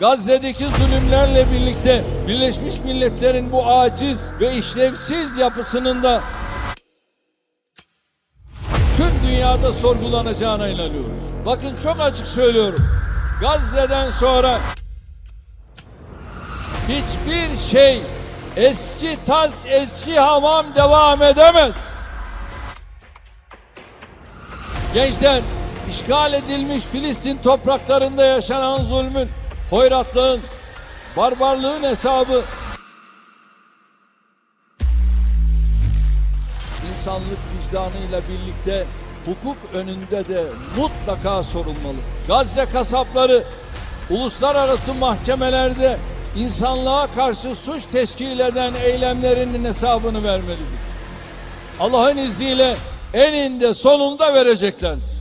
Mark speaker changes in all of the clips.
Speaker 1: Gazze'deki zulümlerle birlikte Birleşmiş Milletler'in bu aciz ve işlevsiz yapısının da tüm dünyada sorgulanacağına inanıyoruz. Bakın çok açık söylüyorum. Gazze'den sonra hiçbir şey eski tas eski hamam devam edemez. Gençler işgal edilmiş Filistin topraklarında yaşanan zulmün, hoyratlığın, barbarlığın hesabı insanlık vicdanıyla birlikte hukuk önünde de mutlaka sorulmalı. Gazze kasapları uluslararası mahkemelerde insanlığa karşı suç teşkil eden eylemlerinin hesabını vermelidir. Allah'ın izniyle eninde sonunda vereceklerdir.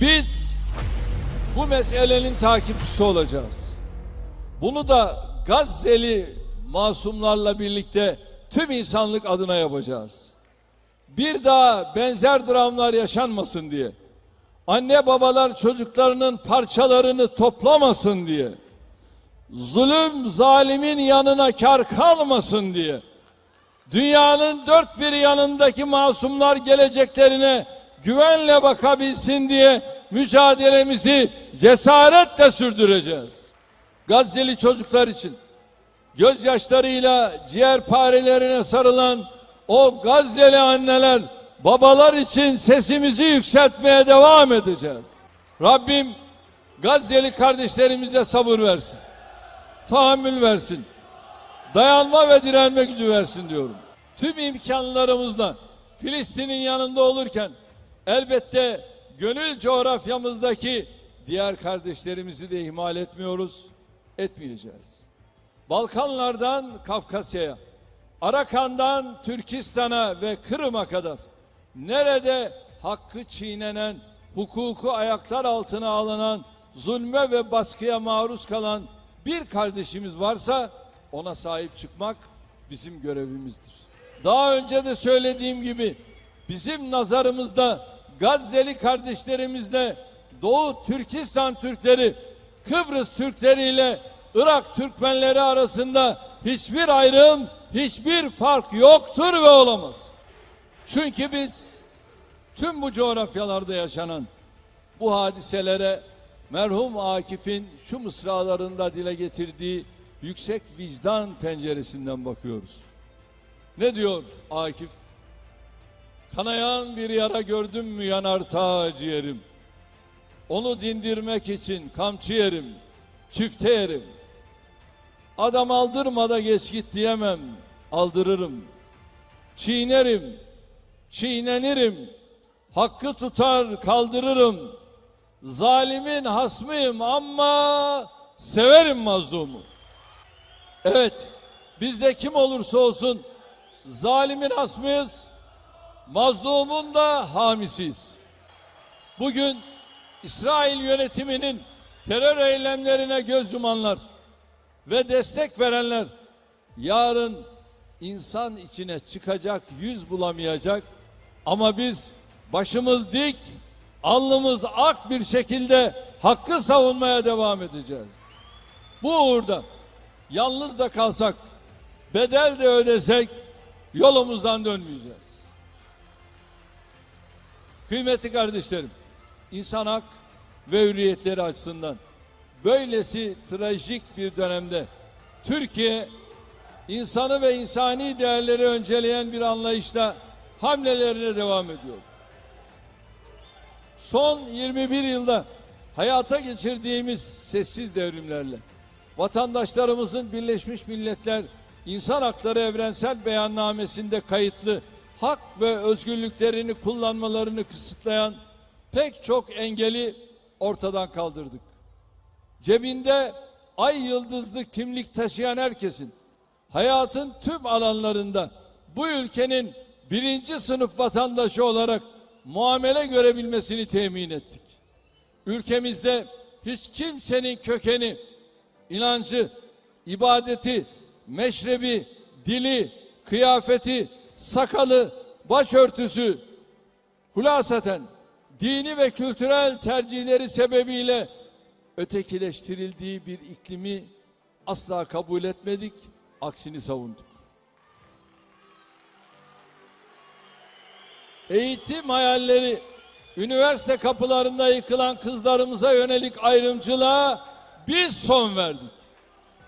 Speaker 1: Biz bu meselenin takipçisi olacağız. Bunu da Gazze'li masumlarla birlikte tüm insanlık adına yapacağız. Bir daha benzer dramlar yaşanmasın diye. Anne babalar çocuklarının parçalarını toplamasın diye. Zulüm zalimin yanına kar kalmasın diye. Dünyanın dört bir yanındaki masumlar geleceklerine güvenle bakabilsin diye mücadelemizi cesaretle sürdüreceğiz. Gazze'li çocuklar için gözyaşlarıyla ciğerparelerine sarılan o Gazze'li anneler, babalar için sesimizi yükseltmeye devam edeceğiz. Rabbim Gazze'li kardeşlerimize sabır versin. Tahammül versin. Dayanma ve direnme gücü versin diyorum. Tüm imkanlarımızla Filistin'in yanında olurken elbette gönül coğrafyamızdaki diğer kardeşlerimizi de ihmal etmiyoruz, etmeyeceğiz. Balkanlardan Kafkasya'ya, Arakan'dan Türkistan'a ve Kırım'a kadar nerede hakkı çiğnenen, hukuku ayaklar altına alınan, zulme ve baskıya maruz kalan bir kardeşimiz varsa ona sahip çıkmak bizim görevimizdir. Daha önce de söylediğim gibi bizim nazarımızda Gazze'li kardeşlerimizle Doğu Türkistan Türkleri, Kıbrıs Türkleri ile Irak Türkmenleri arasında hiçbir ayrım, hiçbir fark yoktur ve olamaz. Çünkü biz tüm bu coğrafyalarda yaşanan bu hadiselere merhum Akif'in şu mısralarında dile getirdiği yüksek vicdan penceresinden bakıyoruz. Ne diyor Akif? Kanayan bir yara gördüm mü yanar ta ciğerim. Onu dindirmek için kamçı yerim, çifte yerim. Adam aldırma da geç git diyemem, aldırırım. Çiğnerim, çiğnenirim. Hakkı tutar kaldırırım. Zalimin hasmıyım ama severim mazlumu. Evet, bizde kim olursa olsun zalimin hasmıyız, mazlumun da hamisiyiz. Bugün İsrail yönetiminin terör eylemlerine göz yumanlar ve destek verenler yarın insan içine çıkacak yüz bulamayacak ama biz başımız dik, alnımız ak bir şekilde hakkı savunmaya devam edeceğiz. Bu uğurda yalnız da kalsak, bedel de ödesek yolumuzdan dönmeyeceğiz. Kıymetli kardeşlerim, insan hak ve hürriyetleri açısından böylesi trajik bir dönemde Türkiye insanı ve insani değerleri önceleyen bir anlayışla hamlelerine devam ediyor. Son 21 yılda hayata geçirdiğimiz sessiz devrimlerle vatandaşlarımızın Birleşmiş Milletler İnsan Hakları Evrensel Beyannamesi'nde kayıtlı hak ve özgürlüklerini kullanmalarını kısıtlayan pek çok engeli ortadan kaldırdık. Cebinde ay yıldızlı kimlik taşıyan herkesin hayatın tüm alanlarında bu ülkenin birinci sınıf vatandaşı olarak muamele görebilmesini temin ettik. Ülkemizde hiç kimsenin kökeni, inancı, ibadeti, meşrebi, dili, kıyafeti, sakalı, başörtüsü, hulasaten dini ve kültürel tercihleri sebebiyle ötekileştirildiği bir iklimi asla kabul etmedik, aksini savunduk. Eğitim hayalleri, üniversite kapılarında yıkılan kızlarımıza yönelik ayrımcılığa biz son verdik.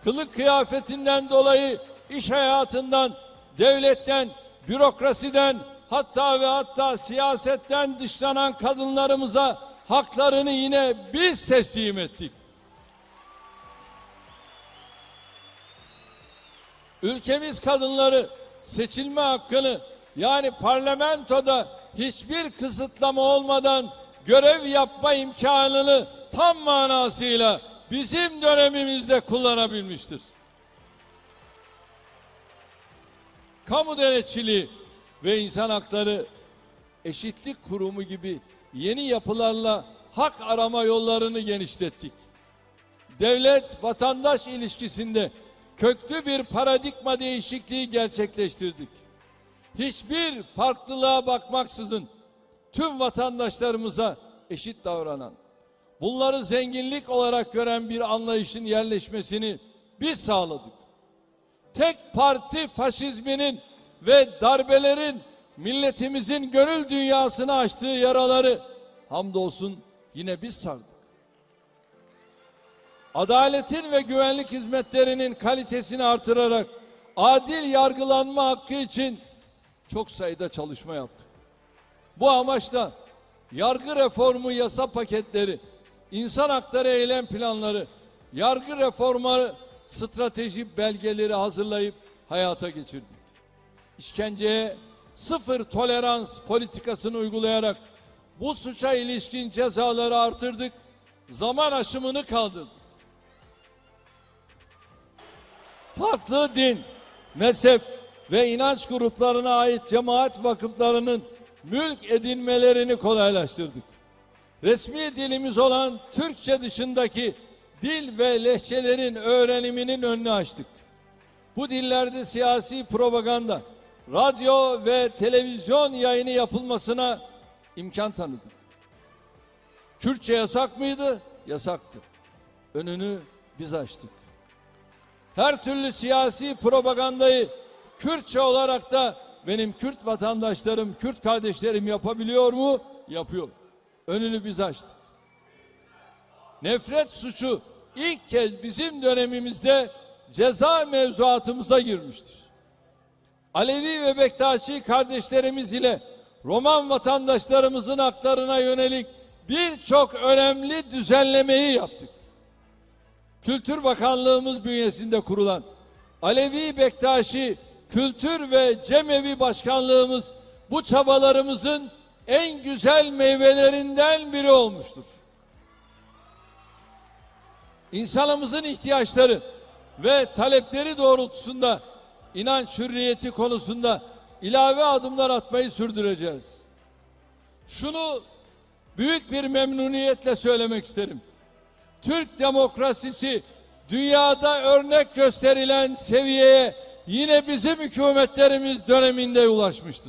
Speaker 1: Kılık kıyafetinden dolayı iş hayatından, devletten, bürokrasiden, hatta ve hatta siyasetten dışlanan kadınlarımıza haklarını yine biz teslim ettik. Ülkemiz kadınları seçilme hakkını yani parlamentoda hiçbir kısıtlama olmadan görev yapma imkanını tam manasıyla bizim dönemimizde kullanabilmiştir. Kamu denetçiliği ve insan hakları eşitlik kurumu gibi yeni yapılarla hak arama yollarını genişlettik. Devlet vatandaş ilişkisinde köklü bir paradigma değişikliği gerçekleştirdik. Hiçbir farklılığa bakmaksızın tüm vatandaşlarımıza eşit davranan, bunları zenginlik olarak gören bir anlayışın yerleşmesini biz sağladık. Tek parti faşizminin ve darbelerin milletimizin gönül dünyasını açtığı yaraları hamdolsun yine biz sardık. Adaletin ve güvenlik hizmetlerinin kalitesini artırarak adil yargılanma hakkı için çok sayıda çalışma yaptık. Bu amaçla yargı reformu yasa paketleri, insan hakları eylem planları, yargı reformu strateji belgeleri hazırlayıp hayata geçirdik. İşkenceye sıfır tolerans politikasını uygulayarak bu suça ilişkin cezaları artırdık, zaman aşımını kaldırdık. Farklı din, mezhep ve inanç gruplarına ait cemaat vakıflarının mülk edinmelerini kolaylaştırdık. Resmi dilimiz olan Türkçe dışındaki dil ve lehçelerin öğreniminin önünü açtık. Bu dillerde siyasi propaganda, radyo ve televizyon yayını yapılmasına imkan tanıdık. Kürtçe yasak mıydı? Yasaktı. Önünü biz açtık. Her türlü siyasi propagandayı Kürtçe olarak da benim Kürt vatandaşlarım, Kürt kardeşlerim yapabiliyor mu? Yapıyor. Önünü biz açtık. Nefret suçu ilk kez bizim dönemimizde ceza mevzuatımıza girmiştir. Alevi ve Bektaşi kardeşlerimiz ile Roman vatandaşlarımızın haklarına yönelik birçok önemli düzenlemeyi yaptık. Kültür Bakanlığımız bünyesinde kurulan Alevi Bektaşi Kültür ve Cemevi Başkanlığımız bu çabalarımızın en güzel meyvelerinden biri olmuştur. İnsanımızın ihtiyaçları ve talepleri doğrultusunda inanç hürriyeti konusunda ilave adımlar atmayı sürdüreceğiz. Şunu büyük bir memnuniyetle söylemek isterim. Türk demokrasisi dünyada örnek gösterilen seviyeye yine bizim hükümetlerimiz döneminde ulaşmıştır.